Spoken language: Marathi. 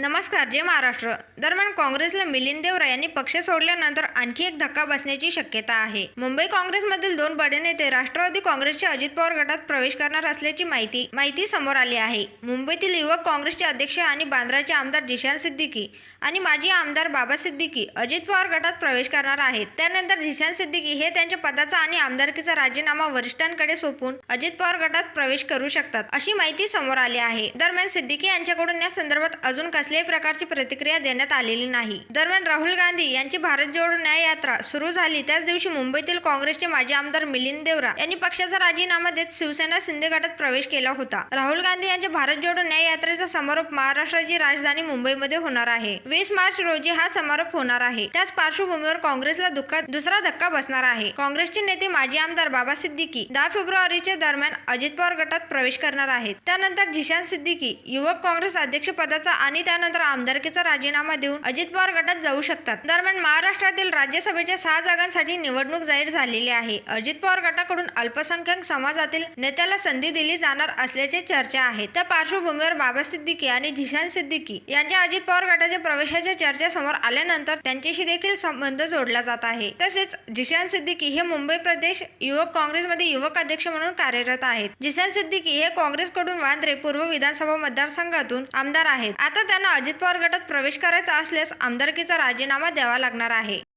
नमस्कार जय महाराष्ट्र. दरम्यान काँग्रेसला मिलिंद देवरा यांनी पक्ष सोडल्यानंतर आणखी एक धक्का बसण्याची शक्यता आहे. मुंबई काँग्रेसमधील दोन बडे नेते राष्ट्रवादी काँग्रेसचे अजित पवार गटात प्रवेश करणार असल्याची माहिती माहिती समोर आली आहे. मुंबईतील युवक काँग्रेसचे अध्यक्ष आणि बांद्राचे आमदार जिशान सिद्दीकी आणि माजी आमदार बाबा सिद्दीकी अजित पवार गटात प्रवेश करणार आहेत. त्यानंतर झिशान सिद्दीकी हे त्यांच्या पदाचा आणि आमदारकीचा राजीनामा वरिष्ठांकडे सोपून अजित पवार गटात प्रवेश करू शकतात अशी माहिती समोर आली आहे. दरम्यान सिद्दीकी यांच्याकडून या संदर्भात अजून कसल्याही प्रकारची प्रतिक्रिया देण्यात आलेली नाही. दरम्यान राहुल गांधी यांची भारत जोडो न्याय यात्रा सुरू झाली. त्याच दिवशी मुंबईतील काँग्रेसचे माजी आमदार मिलिंद देवरा यांनी पक्षाचा राजीनामा देत शिवसेना शिंदे गटात प्रवेश केला होता. राहुल गांधी यांच्या भारत जोडो न्याय यात्रेचा समारोप महाराष्ट्राची राजधानी मुंबईमध्ये होणार आहे. वीस मार्च रोजी हा समारोप होणार आहे. त्याच पार्श्वभूमीवर काँग्रेसला दुःखात दुसरा धक्का बसणार आहे. काँग्रेसचे नेते माजी आमदार बाबा सिद्दीकी दहा फेब्रुवारीच्या दरम्यान अजित पवार गटात प्रवेश करणार आहेत. त्यानंतर जिशान सिद्दीकी युवक काँग्रेस अध्यक्षपदाचा आणि त्यानंतर आमदारकीचा राजीनामा देऊन अजित पवार गटात जाऊ शकतात. दरम्यान महाराष्ट्रातील राज्यसभेच्या सहा जागांसाठी निवडणूक जाहीर झालेली आहे. अजित पवार गटाकडून अल्पसंख्याक समाजातील नेत्याला संधी दिली जाणार असल्याची चर्चा आहे. त्या पार्श्वभूमीवर बाबा सिद्दीकी आणि झिशान सिद्दीकी यांच्या अजित पवार गटाच्या प्रवेशाच्या चर्चा समोर आल्यानंतर त्यांच्याशी देखील संबंध जोडला जात आहे. तसेच झिशान सिद्दीकी हे मुंबई प्रदेश युवक काँग्रेसमध्ये युवक अध्यक्ष म्हणून कार्यरत आहेत. झिशान सिद्दीकी हे काँग्रेसकडून वांद्रे पूर्व विधानसभा मतदारसंघातून आमदार आहेत. आता त्यांना अजित पवार गटात प्रवेश करायचा असल्यास आमदारकीचा राजीनामा द्यावा लागणार आहे.